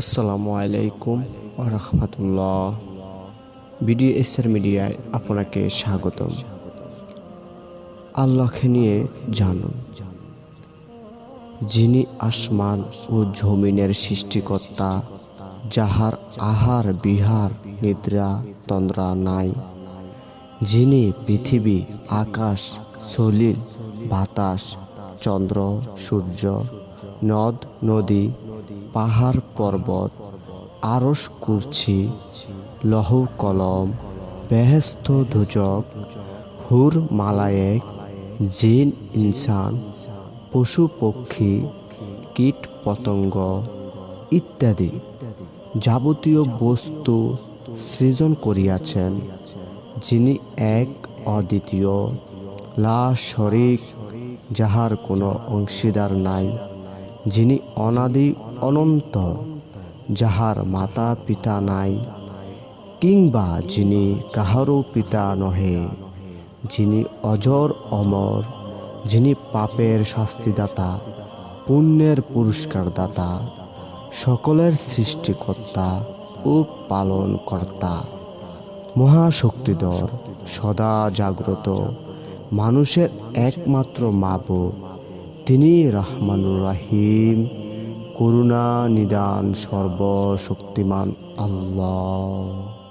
আসসালামু আলাইকুম রহমতুল্লাহ। বিডিএসআর মিডিয়ায় আপনাকে স্বাগতম। আল্লাহকে নিয়ে জানুন। যিনি আসমান ও জমিনের সৃষ্টিকর্তা, যাহার আহার, বিহার, নিদ্রা, তন্দ্রা নাই, যিনি পৃথিবী, আকাশ, সলিল, বাতাস, চন্দ্র, সূর্য নদ, নদী, পাহাড় পর্বত আরস কুরছি লহ কলম বেহেস্ত ধুজক হুর মালায়েক, জিন ইনসান, পশু পক্ষী, কীট পতঙ্গ ইত্যাদি যাবতীয় বস্তু সৃজন করিয়াছেন, যিনি এক অদ্বিতীয় লা শরিক যাহার কোনো অংশীদার নাই। যিনি অনাদি অনন্ত, যাহার মাতা পিতা নাই, কিংবা যিনি কাহারও পিতা নহে, যিনি অজর অমর, যিনি পাপের শাস্তিদাতা, পুণ্যের পুরস্কারদাতা, সকলের সৃষ্টিকর্তা ও পালনকর্তা। মহাশক্তিধর, সদা জাগ্রত, মানুষের একমাত্র মাবুদ তিনি রহমানুর রাহিম। করুণা নিদান সর্বশক্তিমান আল্লাহ।